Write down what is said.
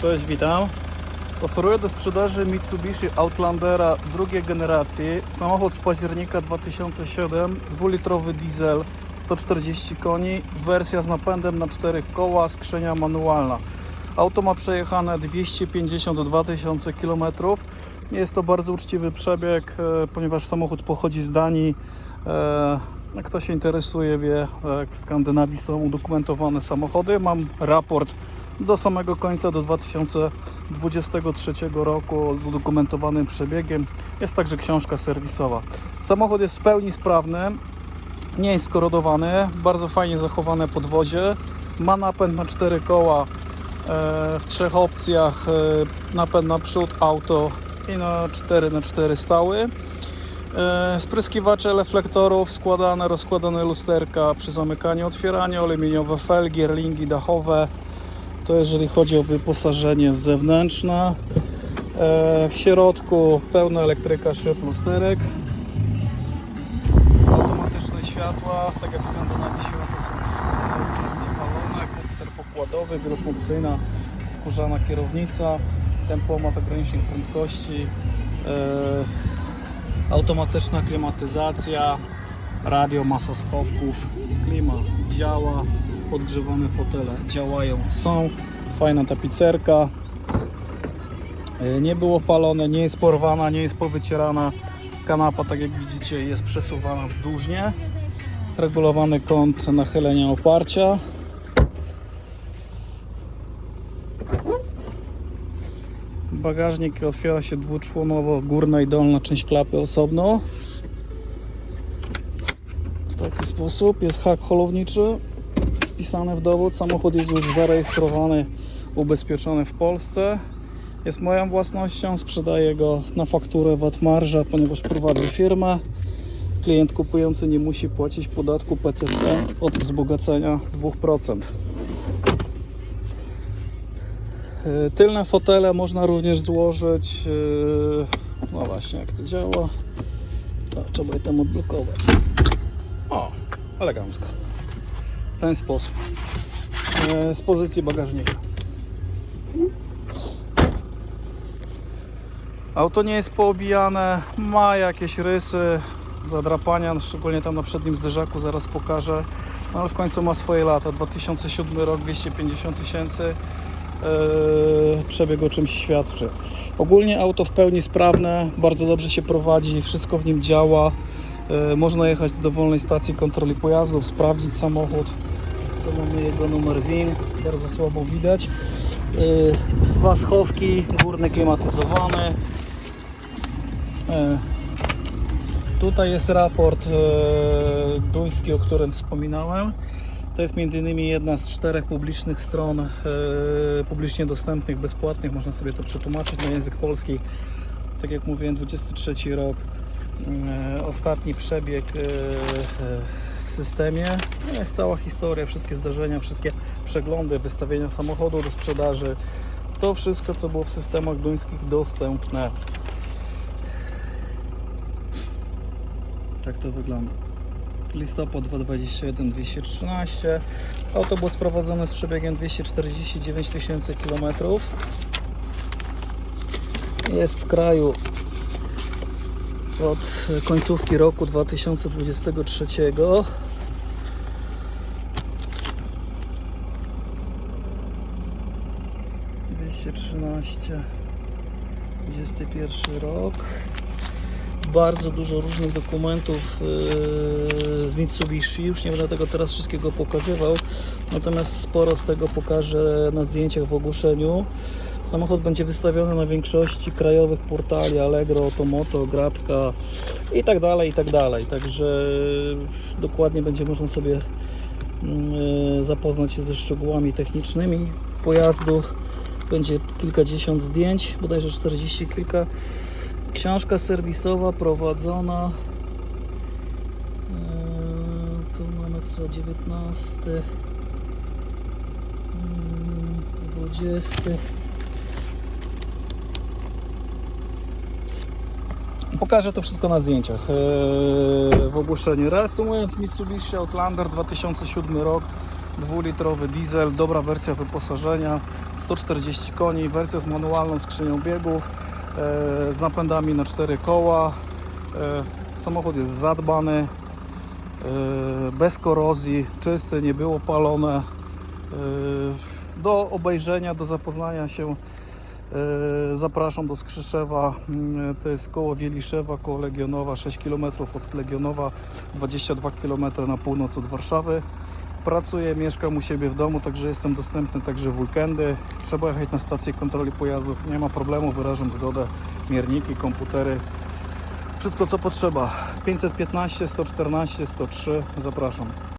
Cześć, witam. Oferuję do sprzedaży Mitsubishi Outlandera drugiej generacji. Samochód z października 2007, dwulitrowy diesel, 140 koni, wersja z napędem na 4 koła, skrzynia manualna. Auto ma przejechane 252 tysiące km. Jest to bardzo uczciwy przebieg, e, ponieważ samochód pochodzi z Danii. E, Kto się interesuje, wie, jak w Skandynawii są udokumentowane samochody. Mam raport do samego końca, do 2023 roku z udokumentowanym przebiegiem. Jest także książka serwisowa. Samochód jest w pełni sprawny, nie jest skorodowany, bardzo fajnie zachowane podwozie. Ma napęd na 4 koła e, w trzech opcjach: e, napęd na przód, auto i na 4 na 4 stały. E, Spryskiwacze reflektorów, składane, rozkładane lusterka przy zamykaniu, otwieraniu, aluminiowe felgi, ringi dachowe. To jeżeli chodzi o wyposażenie zewnętrzne. E, W środku pełna elektryka szyb lusterek. Automatyczne światła, tak jak w Skandynawii światła są cały czas zapalone. Komputer pokładowy, wielofunkcyjna skórzana kierownica. Tempomat ogranicznik prędkości. E, automatyczna klimatyzacja, radio, masa schowków, klima działa, podgrzewane fotele działają, są, fajna tapicerka, E, nie było palone, nie jest porwana, nie jest powycierana, kanapa tak jak widzicie jest przesuwana wzdłużnie, regulowany kąt nachylenia oparcia, Bagażnik otwiera się dwuczłonowo, górna i dolna część klapy osobno. W taki sposób jest hak holowniczy wpisany w dowód. Samochód jest już zarejestrowany, ubezpieczony w Polsce. Jest moją własnością, sprzedaję go na fakturę VAT marża, ponieważ prowadzę firmę. Klient kupujący nie musi płacić podatku PCC od wzbogacenia 2%. E, Tylne fotele można również złożyć. e, No właśnie, jak to działa. To trzeba je tam odblokować. O, elegancko. W ten sposób. E, Z pozycji bagażnika. Auto nie jest poobijane, ma jakieś rysy, zadrapania, no szczególnie tam na przednim zderzaku, zaraz pokażę. No ale w końcu ma swoje lata. 2007 rok, 250 tysięcy. Yy, przebieg o czymś świadczy. Ogólnie auto w pełni sprawne, bardzo dobrze się prowadzi, wszystko w nim działa. Yy, Można jechać do dowolnej stacji kontroli pojazdów, sprawdzić samochód. Tu mamy jego numer WIN, bardzo słabo widać. Yy, Dwa schowki, górny klimatyzowany. Yy, Tutaj jest raport duński, o którym wspominałem. To jest między innymi jedna z czterech publicznych stron e, publicznie dostępnych, bezpłatnych. Można sobie to przetłumaczyć na język polski. Tak jak mówiłem, 23 rok, e, ostatni przebieg e, e, w systemie. No jest cała historia, wszystkie zdarzenia, wszystkie przeglądy, wystawienia samochodu do sprzedaży. To wszystko, co było w systemach duńskich dostępne. Tak to wygląda listopad 2021 213 auto było sprowadzone z przebiegiem 249 tysięcy km jest w kraju od końcówki roku 2023 213 21 rok bardzo dużo różnych dokumentów yy, z Mitsubishi. Już nie będę tego teraz wszystkiego pokazywał, natomiast sporo z tego pokażę na zdjęciach w ogłoszeniu. Samochód będzie wystawiony na większości krajowych portali Allegro, Automoto, Gratka i tak dalej, i tak dalej. Także dokładnie będzie można sobie yy, zapoznać się ze szczegółami technicznymi pojazdu. Będzie kilkadziesiąt zdjęć, bodajże 40 kilka. Książka serwisowa prowadzona. Eee, Tu mamy co? 19, mm, 20. Pokażę to wszystko na zdjęciach eee, w ogłoszeniu. Reasumując, Mitsubishi Outlander 2007 rok dwulitrowy diesel, dobra wersja wyposażenia, 140 koni, wersja z manualną skrzynią biegów, e, z napędami na 4 koła. E, samochód jest zadbany, e, bez korozji, czysty, nie było palone. E, do obejrzenia, do zapoznania się e, zapraszam do Skrzyszewa. Mm, To jest koło Wieliszewa, koło Legionowa, 6 km od Legionowa, 22 km na północ od Warszawy. Pracuję, mieszkam u siebie w domu, także jestem dostępny także w weekendy. Trzeba jechać na stację kontroli pojazdów, nie ma problemu, wyrażam zgodę. Mierniki, komputery, wszystko co potrzeba. 515 114 103, zapraszam.